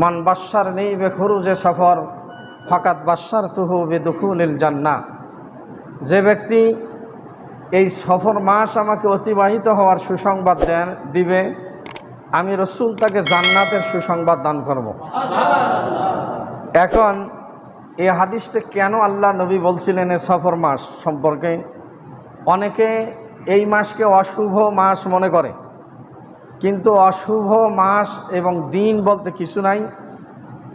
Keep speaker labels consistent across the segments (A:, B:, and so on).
A: মান বাসার নেই বে খরুজে সফর, ফাকাত বাসার তুহু বে দুখুলিল জান্না যে ব্যক্তি এই সফর মাস আমাকে অতিবাহিত হওয়ার সুসংবাদ দেন, দিবে, আমি রসুল তাকে জান্নাতের সুসংবাদ দান করব। এখন এই হাদিসটা কেন আল্লাহ নবী বলছিলেন এ সফর মাস সম্পর্কে? অনেকে এই মাসকে অশুভ মাস মনে করে। কিন্তু অশুভ মাস এবং দিন বলতে কিছু নাই।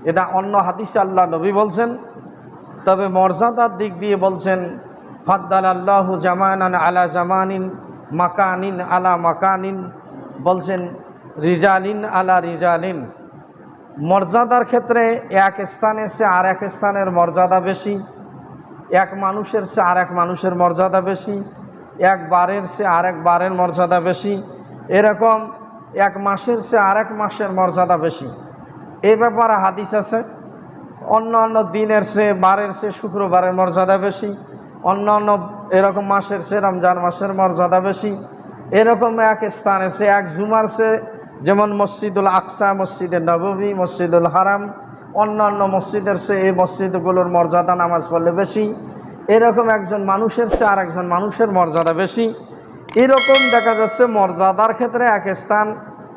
A: এটা অন্য হাদিসে আল্লাহ নবী বলছেন। তবে মর্যাদার দিক দিয়ে বলছেন ফাদ্দাল আল্লাহ জামানান আলা জামানিন, মাকানিন আলা মাকানিন, বলছেন, রিজালিন আলা রিজালিন। মর্যাদার ক্ষেত্রে এক স্থানের সে আর এক স্থানের মর্যাদা বেশি, এক মানুষের সে আর এক মানুষের মর্যাদা বেশি, এক বারের সে আর এক বারের মর্যাদা বেশি। এরকম এক মাসের সে আর এক মাসের মর্যাদা বেশি। এ ব্যাপারে হাদিস আছে অন্য অন্য দিনের সে বারের সে শুক্রবারের মর্যাদা বেশি অন্য অন্য এরকম মাসের সে রমজান মাসের মর্যাদা বেশি। এরকম এক স্থানে সে এক জুমার সে যেমন মসজিদুল আকসা, মসজিদে নববী, মসজিদুল হারাম, অন্যান্য মসজিদের সে এই মসজিদগুলোর মর্যাদা নামাজ পড়লে বেশি। এরকম একজন মানুষের সে আর একজন মানুষের মর্যাদা বেশি। এরকম দেখা যাচ্ছে মর্যাদার ক্ষেত্রে এক স্থান,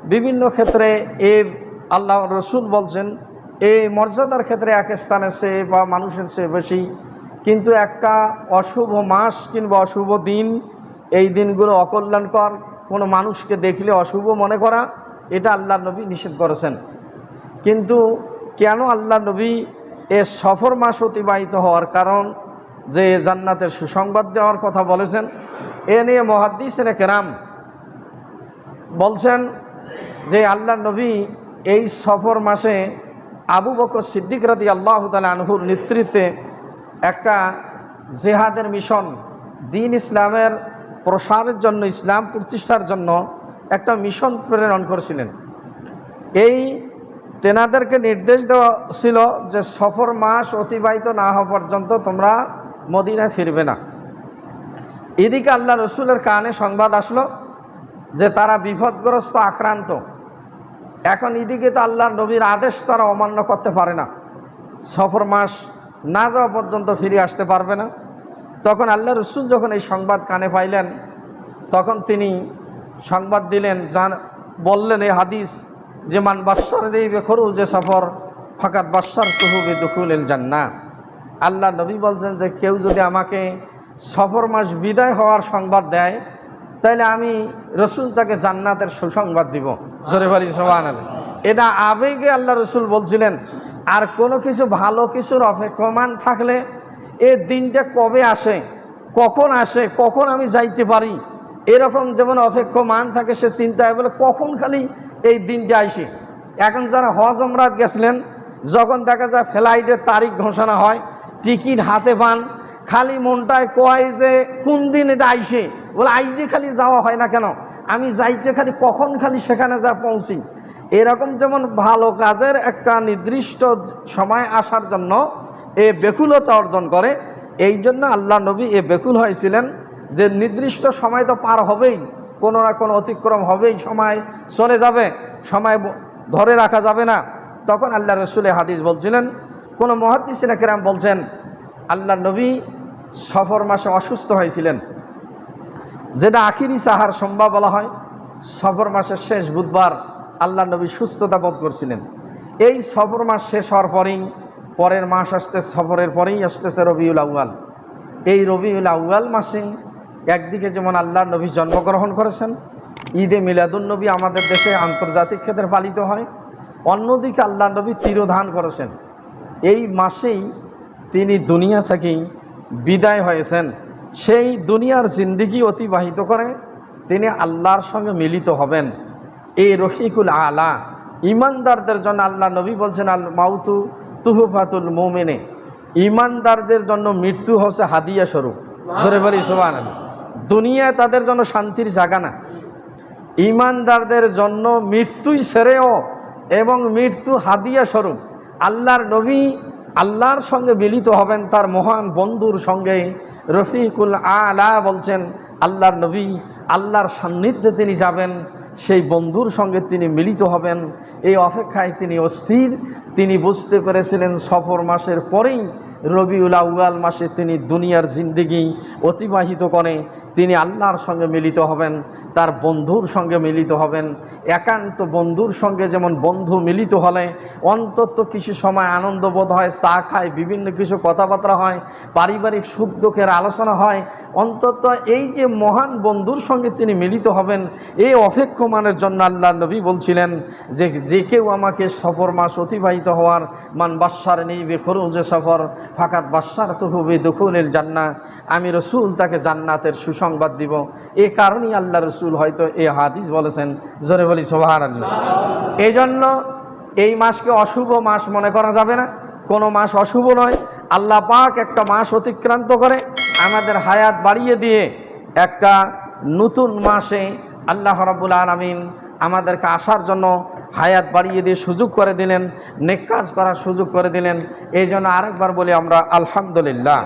A: বিভিন্ন ক্ষেত্রে এ আল্লাহ রসুল বলছেন এই মর্যাদার ক্ষেত্রে এক স্থানে সে বা মানুষের চেয়ে বেশি। কিন্তু একটা অশুভ মাস কিংবা অশুভ দিন, এই দিনগুলো অকল্যাণকর, কোনো মানুষকে দেখলে অশুভ মনে করা, এটা আল্লাহ নবী নিষেধ করেছেন। কিন্তু কেন আল্লাহ নবী এ সফর মাস অতিবাহিত হওয়ার কারণ, যে জান্নাতের সুসংবাদ দেওয়ার কথা বলেছেন এ নিয়ে মহাদ্দিস কেরাম বলছেন যে আল্লাহ নবী এই সফর মাসে আবু বকর সিদ্দিক রাদি আল্লাহ তালা আনহুর নেতৃত্বে একটা জেহাদের মিশন, দিন ইসলামের প্রসারের জন্য, ইসলাম প্রতিষ্ঠার জন্য একটা মিশন প্রেরণ করেছিলেন। এই তেনাদেরকে নির্দেশ দেওয়া ছিল যে সফর মাস অতিবাহিত না হওয়া পর্যন্ত তোমরা মদিনায় ফিরবে না। এদিকে আল্লাহ রসুলের কানে সংবাদ আসলো যে তারা বিপদগ্রস্ত, আক্রান্ত। এখন এদিকে তো আল্লাহ নবীর আদেশ তারা অমান্য করতে পারে না। সফর মাস না যাওয়া পর্যন্ত ফিরে আসতে পারবে না। তখন আল্লাহ রসুল যখন এই সংবাদ কানে পাইলেন, তখন তিনি সংবাদ দিলেন, জান, বললেন এই হাদিস, যে মান বাসার এই বেখরু যে সফর ফাঁকাত বাসার তহুবে দুখুলেন জান্না আল্লাহ নবী বলছেন যে, কেউ যদি আমাকে সফর মাস বিদায় হওয়ার সংবাদ দেয় তাহলে আমি রসুল তাকে জান্নাতের সুসংবাদ দিব। জোরে বলি সোহান এটা আবেগে আল্লাহ রসুল বলছিলেন, আর কোনো কিছু ভালো কিছুর অপেক্ষমান থাকলে এ দিনটা কবে আসে? কখন আসে? কখন আমি যাইতে পারি? এরকম যেমন অপেক্ষমান থাকে সে চিন্তায় বলে, কখন খালি এই দিনটা আসে? এখন যারা হজ অমরাত গেছিলেন, যখন দেখা যায় ফ্লাইটের তারিখ ঘোষণা হয়, টিকিট হাতে পান খালি মনটায় কয় যে, কোন দিন এটা আইসে? বলে আইজে খালি যাওয়া হয় না কেন? আমি যাইতে খালি, কখন খালি সেখানে যা পৌঁছি? এরকম যেমন ভালো কাজের একটা নির্দিষ্ট সময় আসার জন্য এ বেকুলতা অর্জন করে, এই জন্য আল্লাহ নবী এ বেকুল হয়েছিলেন যে নির্দিষ্ট সময় তো পার হবেই, কোনো না কোনো অতিক্রম হবেই, সময় চলে যাবে, সময় ধরে রাখা যাবে না। তখন আল্লাহ রসুলে হাদিস বলছিলেন, কোনো মহাদিসিনা কেরাম বলছেন, আল্লাহ নবী সফর মাসে অসুস্থ হয়েছিলেন। যেটা আখিরি সাহার সম্ভব বলা হয়, সফর মাসের শেষ বুধবার আল্লাহ নবী সুস্থতা বোধ করছিলেন। এই সফর মাস শেষ হওয়ার পরেই, পরের মাস আসতে, সফরের পরেই আসতেছে রবিউল আউয়াল। এই রবিউল আউয়াল মাসে একদিকে যেমন আল্লাহ নবী জন্মগ্রহণ করেছেন, ঈদে মিলাদুল নবী আমাদের দেশে আন্তর্জাতিক ক্ষেত্রে পালিত হয়, অন্যদিকে আল্লাহ নবী তিরোধান করেছেন। এই মাসেই তিনি দুনিয়া থেকেই বিদায় হয়েছেন। সেই দুনিয়ার জিন্দিগি অতিবাহিত করে তিনি আল্লাহর সঙ্গে মিলিত হবেন। এই রফিকুল আলা ইমানদারদের জন্য আল্লাহ নবী বলছেন আল মাউতু তুহুফাতুল মোমেনে। ইমানদারদের জন্য মৃত্যু হচ্ছে হাদিয়া স্বরূপ। জোরে বলি সোবান দুনিয়ায় তাদের জন্য শান্তির জায়গা না। ইমানদারদের জন্য মৃত্যুই সেরেও এবং মৃত্যু হাদিয়া স্বরূপ। আল্লাহর নবী আল্লাহর সঙ্গে মিলিত হবেন তার মহান বন্ধুর সঙ্গে। রফিকুল আলা বলছেন, আল্লাহর নবী, আল্লাহর সান্নিধ্যে তিনি যাবেন, সেই বন্ধুর সঙ্গে তিনি মিলিত হবেন। এই অপেক্ষায় তিনি অস্থির। তিনি বুঝতে পেরেছিলেন সফর মাসের পরেই রবিউল আউয়াল মাসে তিনি দুনিয়ার জিন্দিগি অতিবাহিত করে, তিনি আল্লাহর সঙ্গে মিলিত হবেন, তার বন্ধুর সঙ্গে মিলিত হবেন। একান্ত বন্ধুর সঙ্গে যেমন বন্ধু মিলিত হলে, অন্তত কিছু সময় আনন্দবোধ হয়, চা খায়, বিভিন্ন কিছু কথাবার্তা হয়, পারিবারিক সুখ দুঃখের আলোচনা হয় অন্তত এই যে মহান বন্ধুর সঙ্গে তিনি মিলিত হবেন, এই অপেক্ষমানের জন্য আল্লাহ নবী বলছিলেন যে যে কেউ আমাকে সফর মাস অতিবাহিত হওয়ার মান বাসার নেই বেখরুজে সফর, ফাঁকাত বাসার তো হবে দখুলের জান্না, আমি রসুল তাকে জান্নাতের সুসংবাদ দিব। এ কারণেই আল্লাহ রসুল হয়তো এ হাদিস বলেছেন। জোরে বলি সোহার আল্লাহ এই জন্য এই মাসকে অশুভ মাস মনে করা যাবে না। কোনো মাস অশুভ নয়। আল্লাহ পাক একটা মাস অতিক্রান্ত করে আমাদের হায়াত বাড়িয়ে দিয়ে একটা নতুন মাসে আল্লাহ রাবুল আলমিন আমাদেরকে আসার জন্য হায়াত বাড়িয়ে দিয়ে সুযোগ করে দিলেন, নেক কাজ করার সুযোগ করে দিলেন। এই জন্য আরেকবার বলি আমরা আলহামদুলিল্লাহ।